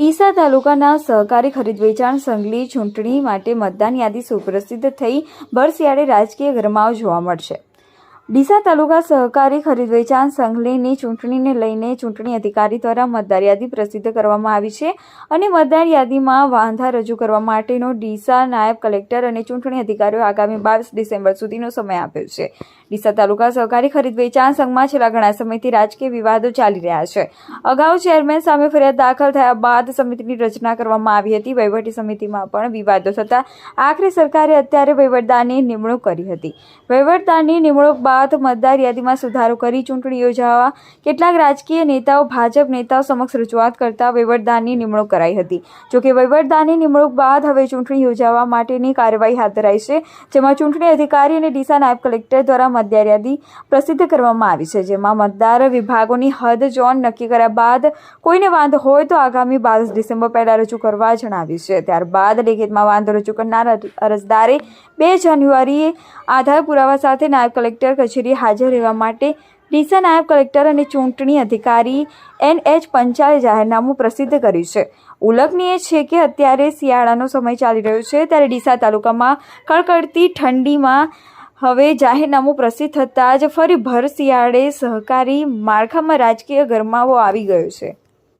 ડીસા તાલુકાના સહકારી ખરીદ વેચાણ સંઘની ચૂંટણી માટે મતદાન યાદી સુપ્રસિદ્ધ થઈ. ભર રાજકીય ગરમાવો જોવા મળશે. ડીસા તાલુકા સહકારી ખરીદ વેચાણ સંઘની ચૂંટણીને લઈને ચૂંટણી અધિકારી દ્વારા મતદાર યાદી પ્રસિદ્ધ કરવામાં આવી છે અને મતદાર યાદીમાં વાંધા રજૂ કરવા માટેનો ડીસા નાયબ કલેક્ટર અને ચૂંટણી અધિકારીઓ આગામી બાવીસ ડિસેમ્બર સુધીનો સમય આપ્યો છે. ડીસા તાલુકા સહકારી ખરીદ વેચાણ સંઘમાં છેલ્લા ઘણા સમયથી રાજકીય વિવાદો ચાલી રહ્યા છે. અગાઉ ચેરમેન સામે ફરિયાદ દાખલ થયા બાદ સમિતિની રચના કરવામાં આવી હતી. વહીવટી સમિતિમાં પણ વિવાદો થતા આખરે સરકારે અત્યારે વહીવટદારની નિમણૂક કરી હતી. વહીવટદારની નિમણૂક બાદ મતદાર યાદીમાં સુધારો કરી ચૂંટણી યોજાવા કેટલાક રાજકીય નેતાઓ ભાજપ નેતાઓ સમક્ષ રજૂઆત કરતા વહીવટદારની નિમણૂક કરાઈ હતી. જોકે વહીવટદારની નિમણૂક બાદ હવે ચૂંટણી યોજાવા માટેની કાર્યવાહી હાથ ધરાઈ છે, જેમાં ચૂંટણી અધિકારી અને ડીસા નાયબ કલેક્ટર દ્વારા મતદાર યાદી પ્રસિદ્ધ કરવામાં આવી છે, જેમાં મતદાર વિભાગોની હદ ઝોન નક્કી કર્યા બાદ કોઈને વાંધો હોય તો આગામી બાવીસ ડિસેમ્બર પહેલાં રજૂ કરવા જણાવ્યું છે. ત્યારબાદ લેખિતમાં વાંધો રજૂ કરનાર અર- અરજદારે બે જાન્યુઆરીએ આધાર પુરાવા સાથે નાયબ કલેક્ટર કચેરીએ હાજર રહેવા માટે ડીસા નાયબ કલેક્ટર અને ચૂંટણી અધિકારી એન એચ પંચાલે જાહેરનામું પ્રસિદ્ધ કર્યું છે. ઉલ્લેખનીય છે કે અત્યારે શિયાળાનો સમય ચાલી રહ્યો છે ત્યારે ડીસા તાલુકામાં કડકડતી ઠંડીમાં હવે જાહેરનામું પ્રસિદ્ધ થતાં જ ફરી ભર શિયાળે સહકારી માળખામાં રાજકીય ગરમાવો આવી ગયો છે.